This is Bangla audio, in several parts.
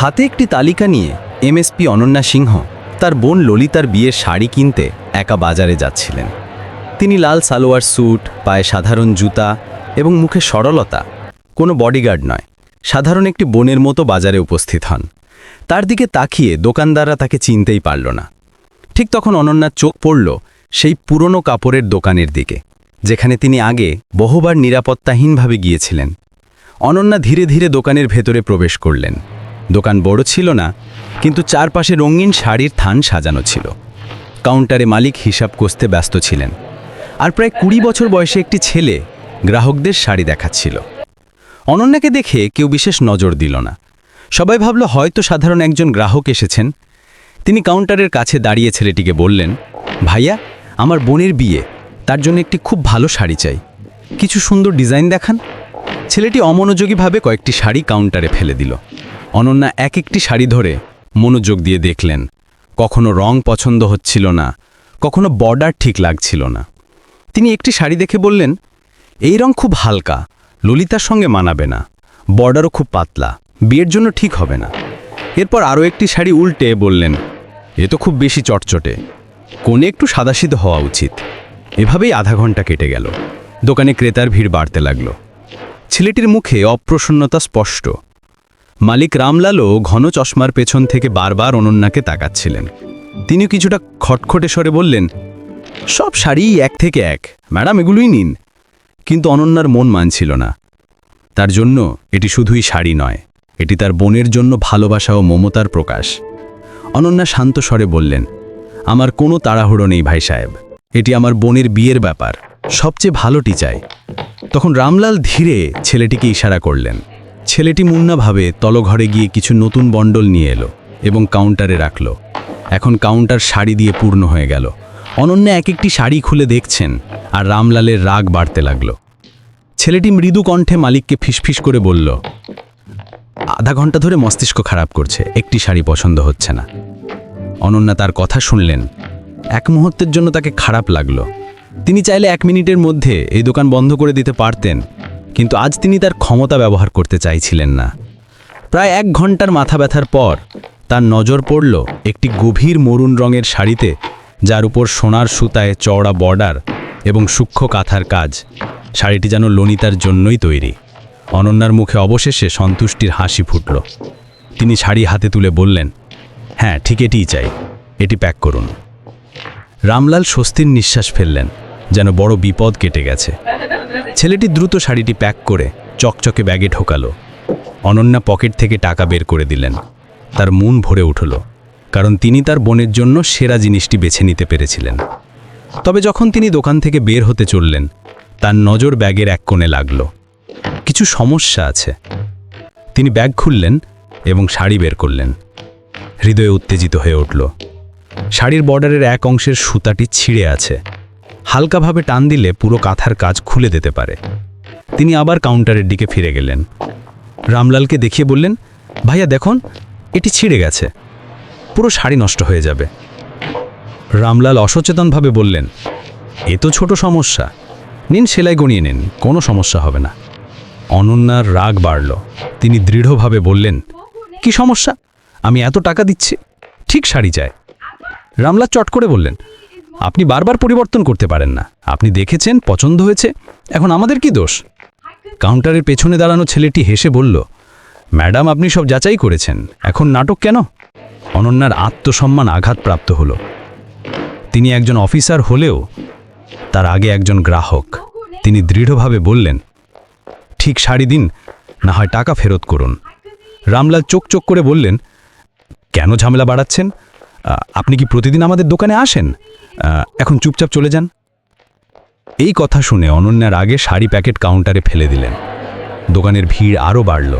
হাতে একটি তালিকা নিয়ে এমএসপি অনন্যা সিংহ তার বোন ললিতার বিয়ের শাড়ি কিনতে একা বাজারে যাচ্ছিলেন। তিনি লাল সালোয়ার স্যুট, পায়ে সাধারণ জুতা এবং মুখে সরলতা, কোনো বডিগার্ড নয়, সাধারণ একটি বোনের মতো বাজারে উপস্থিত হন। তার দিকে তাকিয়ে দোকানদাররা তাকে চিনতেই পারল না। ঠিক তখন অনন্যার চোখ পড়ল সেই পুরনো কাপড়ের দোকানের দিকে, যেখানে তিনি আগে বহুবার নিরাপত্তাহীনভাবে গিয়েছিলেন। অনন্যা ধীরে ধীরে দোকানের ভেতরে প্রবেশ করলেন। দোকান বড় ছিল না, কিন্তু চারপাশে রঙিন শাড়ির থান সাজানো ছিল। কাউন্টারে মালিক হিসাব কষতে ব্যস্ত ছিলেন। আর প্রায় কুড়ি বছর বয়সে একটি ছেলে গ্রাহকদের শাড়ি দেখাচ্ছিল। অনন্যাকে দেখে কেউ বিশেষ নজর দিল না। সবাই ভাবল, হয়তো সাধারণ একজন গ্রাহক এসেছেন। তিনি কাউন্টারের কাছে দাঁড়িয়ে ছেলেটিকে বললেন, ভাইয়া, আমার বোনের বিয়ে। তার জন্য একটি খুব ভালো শাড়ি চাই। কিছু সুন্দর ডিজাইন দেখান। ছেলেটি অমনোযোগীভাবে কয়েকটি শাড়ি কাউন্টারে ফেলে দিল। অনন্যা এক একটি শাড়ি ধরে মনোযোগ দিয়ে দেখলেন। কখনো রং পছন্দ হচ্ছিল না, কখনো বর্ডার ঠিক লাগছিল না। তিনি একটি শাড়ি দেখে বললেন, এই রং খুব হালকা, ললিতার সঙ্গে মানাবে না, বর্ডারও খুব পাতলা, বিয়ের জন্য ঠিক হবে না। এরপর আরও একটি শাড়ি উল্টে বললেন, এ তো খুব বেশি চটচটে, কোণে একটু সাদাসিধ হওয়া উচিত। এভাবেই আধা ঘণ্টা কেটে গেল। দোকানে ক্রেতার ভিড় বাড়তে লাগল। ছেলেটির মুখে অপ্রসন্নতা স্পষ্ট। মালিক রামলালও ঘন চশমার পেছন থেকে বারবার অনন্যাকে তাকাচ্ছিলেন। তিনি কিছুটা খটখটে স্বরে বললেন, সব শাড়ি এক থেকে এক, ম্যাডাম এগুলোই নিন। কিন্তু অনন্যার মন মানছিল না। তার জন্য এটি শুধুই শাড়ি নয়, এটি তার বোনের জন্য ভালোবাসা ও মমতার প্রকাশ। অনন্যা শান্ত স্বরে বললেন, আমার কোনো তাড়াহুড়ো নেই ভাই সাহেব, এটি আমার বোনের বিয়ের ব্যাপার, সবচেয়ে ভালোটি চাই তখন রামলাল ধীরে ছেলেটিকে ইশারা করলেন। ছেলেটি মুন্নাভাবে তলঘরে গিয়ে কিছু নতুন বন্ডল নিয়ে এলো এবং কাউন্টারে রাখল। এখন কাউন্টার শাড়ি দিয়ে পূর্ণ হয়ে গেল। অনন্যা এক একটি শাড়ি খুলে দেখছেন আর রামলালের রাগ বাড়তে লাগল। ছেলেটি মৃদু কণ্ঠে মালিককে ফিসফিস করে বলল, আধা ঘণ্টা ধরে মস্তিষ্ক খারাপ করছে, একটি শাড়ি পছন্দ হচ্ছে না। অনন্যা তার কথা শুনলেন। এক মুহূর্তের জন্য তাকে খারাপ লাগল। তিনি চাইলে এক মিনিটের মধ্যে এই দোকান বন্ধ করে দিতে পারতেন। কিন্তু আজ তিনি তার ক্ষমতা ব্যবহার করতে চাইছিলেন না। প্রায় এক ঘণ্টার মাথা ব্যথার পর তার নজর পড়ল একটি গভীর মরুণ রঙের শাড়িতে, যার উপর সোনার সুতায় চওড়া বর্ডার এবং সূক্ষ্ম কাঁথার কাজ। শাড়িটি যেন লনিতার জন্যই তৈরি। অনন্যার মুখে অবশেষে সন্তুষ্টির হাসি ফুটল। তিনি শাড়ি হাতে তুলে বললেন হ্যাঁ ঠিক এটিই চাই। এটি প্যাক করুন। রামলাল স্বস্তির নিঃশ্বাস ফেললেন, যেন বড় বিপদ কেটে গেছে। ছেলেটি দ্রুত শাড়িটি প্যাক করে চকচকে ব্যাগে ঢোকালো। অনন্যা পকেট থেকে টাকা বের করে দিলেন। তার মন ভরে উঠল, কারণ তিনি তার বোনের জন্য সেরা জিনিসটি বেছে নিতে পেরেছিলেন। তবে যখন তিনি দোকান থেকে বের হতে চললেন, তার নজর ব্যাগের এক কোণে লাগল। কিছু সমস্যা আছে। তিনি ব্যাগ খুললেন এবং শাড়ি বের করলেন। হৃদয়ে উত্তেজিত হয়ে উঠল। শাড়ির বর্ডারের এক অংশের সুতাটি ছিঁড়ে আছে। হালকাভাবে টান দিলে পুরো কাঁথার কাজ খুলে দিতে পারে। তিনি আবার কাউন্টারের দিকে ফিরে গেলেন। রামলালকে দেখিয়ে বললেন, ভাইয়া, দেখুন, এটি ছিঁড়ে গেছে। পুরো শাড়ি নষ্ট হয়ে যাবে। রামলাল অসচেতনভাবে বললেন, এ তো ছোট সমস্যা। নিন সেলাই গনিয়ে নিন, কোনো সমস্যা হবে না। অনন্যার রাগ বাড়ল। তিনি দৃঢ়ভাবে বললেন, কি সমস্যা? আমি এত টাকা দিচ্ছি, ঠিক শাড়ি চাই। রামলাল চট করে বললেন আপনি বারবার পরিবর্তন করতে পারেন না। আপনি দেখেছেন পছন্দ হয়েছে? এখন আমাদের কি দোষ? কাউন্টারের পেছনে দাঁড়ানো ছেলেটি হেসে বলল, ম্যাডাম, আপনি সব যাচাই করেছেন। এখন নাটক কেন? অনন্যার আত্মসম্মান আঘাতপ্রাপ্ত হল। তিনি একজন অফিসার হলেও তার আগে একজন গ্রাহক। তিনি দৃঢ়ভাবে বললেন, ঠিক শাড়ি দিন, না হয় টাকা ফেরত করুন। রামলাল চোখ চোখ করে বললেন, কেন ঝামেলা বাড়াচ্ছেন? আপনি কি প্রতিদিন আমাদের দোকানে আসেন? এখন চুপচাপ চলে যান। এই কথা শুনে অনন্যার আগে শাড়ি প্যাকেট কাউন্টারে ফেলে দিলেন। দোকানের ভিড় আরও বাড়ল।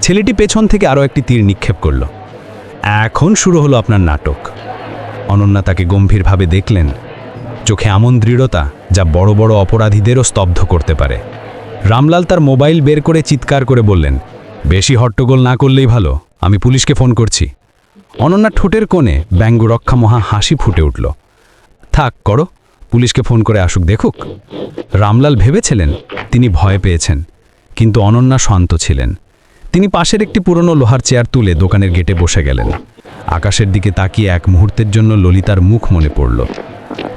ছেলেটি পেছন থেকে আরও একটি তীর নিক্ষেপ করল। এখন শুরু হলো আপনার নাটক। অনন্যা তাকে গম্ভীরভাবে দেখলেন। চোখে এমন দৃঢ়তা যা বড় বড় অপরাধীদেরও স্তব্ধ করতে পারে। রামলাল তার মোবাইল বের করে চিৎকার করে বললেন, বেশি হট্টগোল না করলেই ভালো। আমি পুলিশকে ফোন করছি। অনন্যা ঠোঁটের কোণে ব্যঙ্গ রক্ষা মহা হাসি ফুটে উঠল। থাক, করো। পুলিশকে ফোন করে আসুক, দেখুক। রামলাল ভেবেছিলেন তিনি ভয় পেয়েছেন, কিন্তু অনন্যা শান্ত ছিলেন। তিনি পাশের একটি পুরনো লোহার চেয়ার তুলে দোকানের গেটে বসে গেলেন। আকাশের দিকে তাকিয়ে এক মুহূর্তের জন্য ললিতার মুখ মনে পড়ল।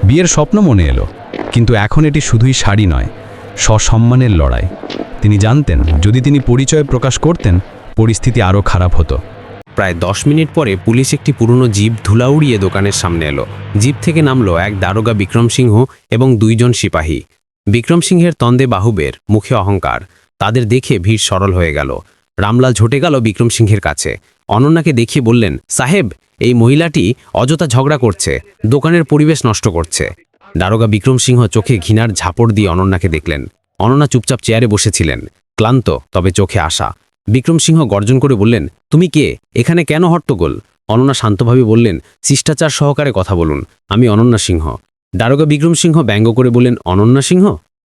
বিয়ের স্বপ্ন মনে এলো, কিন্তু এখন এটি শুধুই শাড়ি নয়, সসম্মানের লড়াই। তিনি জানতেন, যদি তিনি পরিচয় প্রকাশ করতেন, পরিস্থিতি আরও খারাপ হতো। প্রায় দশ মিনিট পরে পুলিশ একটি পুরনো জিপ ধুলা উড়িয়ে দোকানের সামনে এলো। জিপ থেকে নামলো এক দারোগা বিক্রম সিংহ এবং দুইজন সিপাহী। বিক্রম সিংহের তন্দে বাহুবের মুখে অহংকার। তাদের দেখে ভিড় সরল হয়ে গেল। রামলাল ঝটে গেল বিক্রম সিংহের কাছে। অনন্যাকে দেখিয়ে বললেন, সাহেব, এই মহিলাটি অযথা ঝগড়া করছে। দোকানের পরিবেশ নষ্ট করছে। দারোগা বিক্রম সিংহ চোখে ঘৃণার ঝাপড় দিয়ে অনন্যাকে দেখলেন। অনন্যা চুপচাপ চেয়ারে বসেছিলেন। ক্লান্ত, তবে চোখে আসা বিক্রম সিংহ গর্জন করে বললেন, তুমি কে? এখানে কেন হট্টগোল? অনন্যা শান্তভাবে বললেন, শিষ্টাচার সহকারে কথা বলুন, আমি অনন্যা সিংহ। দারোগা বিক্রম সিংহ ব্যঙ্গ করে বললেন, অনন্যা সিংহ,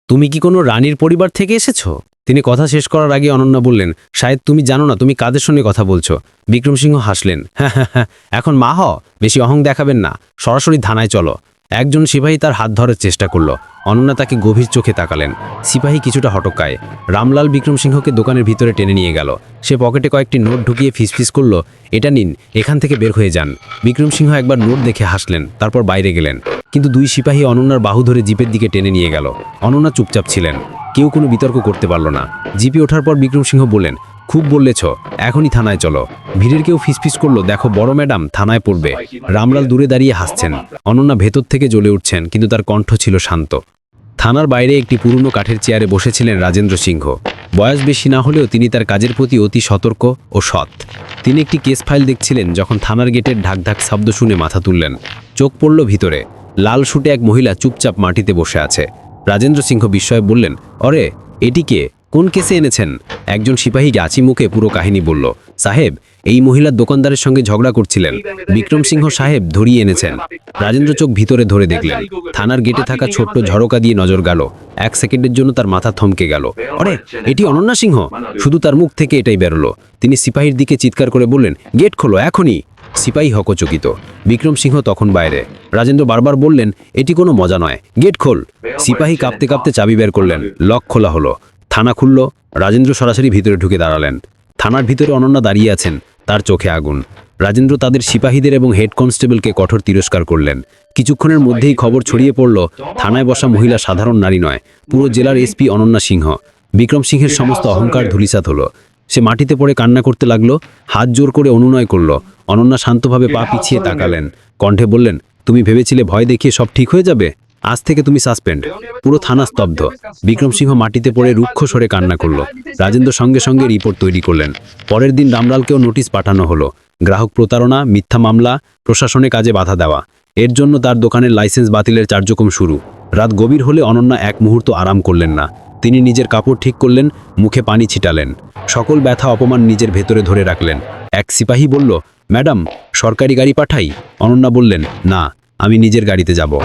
তুমি কি কোনো রানীর পরিবার থেকে এসেছ? তিনি কথা শেষ করার আগে অনন্যা বললেন শায়দ তুমি জানো না, তুমি কাদের সঙ্গে কথা বলছো? বিক্রম সিংহ হাসলেন হ্যাঁ হ্যাঁ হ্যাঁ এখন মা হ বেশি অহং দেখাবেন না, সরাসরি থানায় চলো। একজন সিপাহী তার হাত ধরার চেষ্টা করল। অনন্যা তাকে গভীর চোখে তাকালেন। সিপাহী কিছুটা হটকায়। রামলাল বিক্রম সিংহকে দোকানের ভিতরে টেনে নিয়ে গেল। সে পকেটে কয়েকটি নোট ঢুকিয়ে ফিসফিস করল, এটা নিন, এখান থেকে বের হয়ে যান। বিক্রম সিংহ একবার নোট দেখে হাসলেন, তারপর বাইরে গেলেন। কিন্তু দুই সিপাহী অনন্যার বাহু ধরে জিপের দিকে টেনে নিয়ে গেল। অনন্যা চুপচাপ ছিলেন। কেউ কোনো বিতর্ক করতে পারল না। জিপে ওঠার পর বিক্রম সিংহ বললেন খুব বললেছ, এখনই থানায় চলো। ভিড়ের কেউ ফিসফিস করল, দেখো বড় ম্যাডাম থানায় পড়বে। রামলাল দূরে দাঁড়িয়ে হাসছেন। অনন্যা ভেতর থেকে জ্বলে উঠছেন, কিন্তু তার কণ্ঠ ছিল শান্ত। থানার বাইরে একটি পুরনো কাঠের চেয়ারে বসেছিলেন রাজেন্দ্র সিংহ। বয়স বেশি না হলেও তিনি তার কাজের প্রতি অতি সতর্ক ও সৎ। তিনি একটি কেস ফাইল দেখছিলেন, যখন থানার গেটের ঢাক ঢাক শব্দ শুনে মাথা তুললেন। চোখ পড়ল ভিতরে। লাল শুটে এক মহিলা চুপচাপ মাটিতে বসে আছে। রাজেন্দ্র সিংহ বিস্ময়ে বললেন, অরে, এটি কে? কোন কেসে এনেছেন? একজন সিপাহী গাছি মুখে পুরো কাহিনী বলল, সাহেব, এই মহিলার দোকানদারের সঙ্গে ঝগড়া করছিলেন। বিক্রম সিংহ সাহেব ধরিয়ে এনেছেন। রাজেন্দ্র চোখ ভিতরে ধরে দেখলেন। থানার গেটে থাকা ছোট্ট ঝরকা দিয়ে নজর গেল। এক সেকেন্ডের জন্য তার মাথা থমকে গেল। অরে এটি অনন্যা সিংহ? শুধু তার মুখ থেকে এটাই বেরোলো। তিনি সিপাহীর দিকে চিৎকার করে বললেন, গেট খোলো, এখনই! সিপাহী হকচকিত। বিক্রম সিংহ তখন বাইরে। রাজেন্দ্র বারবার বললেন, এটি কোনো মজা নয়। গেট খোল। সিপাহী কাঁপতে কাঁপতে চাবি বের করলেন। লক খোলা হলো। থানা খুলল, রাজেন্দ্র সরাসরি ভিতরে ঢুকে দাঁড়ালেন। থানার ভিতরে অনন্যা দাঁড়িয়ে আছেন, তার চোখে আগুন। রাজেন্দ্র তাদের সিপাহীদের এবং হেড কনস্টেবলকে কঠোর তিরস্কার করলেন। কিছুক্ষণের মধ্যেই খবর ছড়িয়ে পড়ল, থানায় বসা মহিলা সাধারণ নারী নয়, পুরো জেলার এসপি অনন্যা সিংহ। বিক্রম সিংহের সমস্ত অহংকার ধুলিসাত হলো। সে মাটিতে পড়ে কান্না করতে লাগল, হাত জোর করে অনুনয় করল। অনন্যা শান্তভাবে পা পিছিয়ে তাকালেন। কণ্ঠে বললেন, তুমি ভেবেছিলে ভয় দেখিয়ে সব ঠিক হয়ে যাবে? আজ থেকে তুমি সাসপেন্ড পুরো থানা স্তব্ধ। বিক্রম সিংহ মাটিতে পড়ে রুক্ষ সরে কান্না করল। রাজেন্দ্র সঙ্গে সঙ্গে রিপোর্ট তৈরি করলেন। পরের দিন রামলালকেও নোটিশ পাঠানো হলো। গ্রাহক প্রতারণা, মিথ্যা মামলা, প্রশাসনে কাজে বাধা দেওয়া। এর জন্য তার দোকানের লাইসেন্স বাতিলের কার্যক্রম শুরু। রাত গভীর হলে অনন্যা এক মুহূর্ত আরাম করলেন না। তিনি নিজের কাপড় ঠিক করলেন, মুখে পানি ছিটালেন। সকল ব্যথা, অপমান নিজের ভেতরে ধরে রাখলেন। এক সিপাহী বলল, ম্যাডাম, সরকারি গাড়ি পাঠাই? অনন্যা বললেন, না, আমি নিজের গাড়িতে যাব।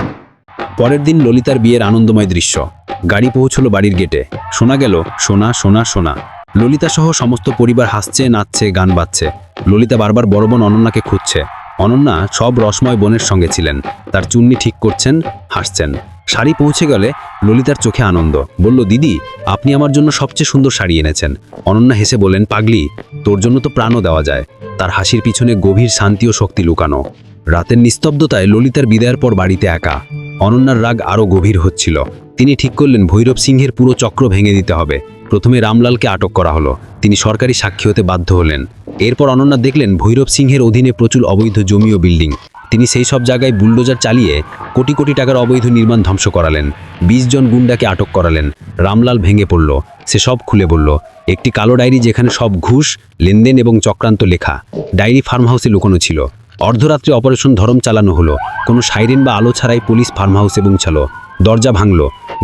পরের দিন ললিতার বিয়ের আনন্দময় দৃশ্য। গাড়ি পৌঁছলো বাড়ির গেটে। শোনা গেল, সোনা সোনা সোনা। ললিতা সহ সমস্ত পরিবার হাসছে, নাচছে, গান বাজছে। ললিতা বারবার বড় বোন অনন্যাকে খুঁজছে। অনন্যা সব রসময় বোনের সঙ্গে ছিলেন। তার চুন্নি ঠিক করছেন, হাসছেন। শাড়ি পৌঁছে গেলে ললিতার চোখে আনন্দ। বলল, দিদি, আপনি আমার জন্য সবচেয়ে সুন্দর শাড়ি এনেছেন। অনন্যা হেসে বলেন পাগলি, তোর জন্য তো প্রাণও দেওয়া যায়। তার হাসির পিছনে গভীর শান্তি ও শক্তি লুকানো। রাতের নিস্তব্ধতায় ললিতার বিদায়ের পর বাড়িতে একা। অনন্যার রাগ আরও গভীর হচ্ছিল। তিনি ঠিক করলেন, ভৈরব সিংহের পুরো চক্র ভেঙে দিতে হবে। প্রথমে রামলালকে আটক করা হলো। তিনি সরকারি সাক্ষী হতে বাধ্য হলেন। এরপর অনন্যা দেখলেন, ভৈরব সিংহের অধীনে প্রচুর অবৈধ জমি ও বিল্ডিং। তিনি সেই সব জায়গায় বুলডোজার চালিয়ে কোটি কোটি টাকার অবৈধ নির্মাণ ধ্বংস করালেন। বিশ জন গুন্ডাকে আটক করালেন। রামলাল ভেঙে পড়ল। সে সব খুলে বলল, একটি কালো ডায়েরি যেখানে সব ঘুষ, লেনদেন এবং চক্রান্ত লেখা। ডায়েরি ফার্ম হাউসে লুকোনো ছিল। অর্ধরাত্রে অপারেশন ধরম চালানো হলো। কোনো সাইরেন বা আলো ছাড়াই পুলিশ ফার্ম হাউসে পৌঁছালো দরজা ভাঙল।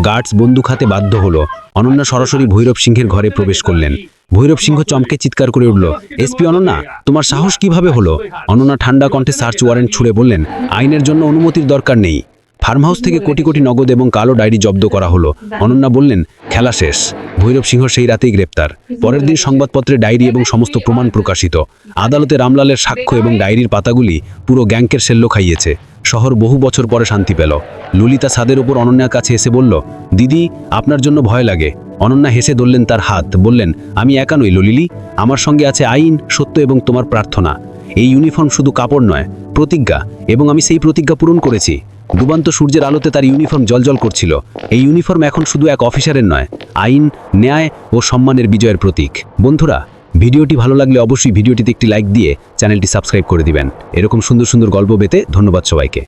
গার্ডস বন্দুক হাতে বাধ্য হলো। অনন্যা সরাসরি ভৈরব সিংহের ঘরে প্রবেশ করলেন। ভৈরব সিংহ চমকে চিৎকার করে উঠল, এসপি অনন্যা, তোমার সাহস কীভাবে হলো? অনন্যা ঠান্ডা কণ্ঠে সার্চ ওয়ারেন্ট ছুড়ে বললেন, আইনের জন্য অনুমতির দরকার নেই। ফার্ম হাউস থেকে কোটি কোটি নগদ এবং কালো ডায়েরি জব্দ করা হলো। অনন্যা বললেন খেলা শেষ। ভৈরব সিংহ সেই রাতেই গ্রেপ্তার। পরের দিন সংবাদপত্রে ডায়েরি এবং সমস্ত প্রমাণ প্রকাশিত। আদালতে রামলালের সাক্ষ্য এবং ডায়েরির পাতাগুলি পুরো গ্যাংকের সেল্লো খাইয়েছে। শহর বহু বছর পরে শান্তি পেল। ললিতা ছাদের ওপর অনন্যার কাছে এসে বলল, দিদি, আপনার জন্য ভয় লাগে। অনন্যা হেসে ধরলেন তার হাত, বললেন, আমি একা নই ললিলি। আমার সঙ্গে আছে আইন, সত্য এবং তোমার প্রার্থনা। এই ইউনিফর্ম শুধু কাপড় নয় প্রতিজ্ঞা এবং আমি সেই প্রতিজ্ঞা পূরণ করেছি। ডুবান্ত সূর্যের আলোতে তার ইউনিফর্ম জলজল করছিল। এই ইউনিফর্ম এখন শুধু এক অফিসারের নয়, আইন, ন্যায় ও সম্মানের বিজয়ের প্রতীক। বন্ধুরা, ভিডিওটি ভালো লাগলে অবশ্যই ভিডিওটিতে একটি লাইক দিয়ে চ্যানেলটি সাবস্ক্রাইব করে দিবেন। এরকম সুন্দর সুন্দর গল্প পেতে ধন্যবাদ সবাইকে।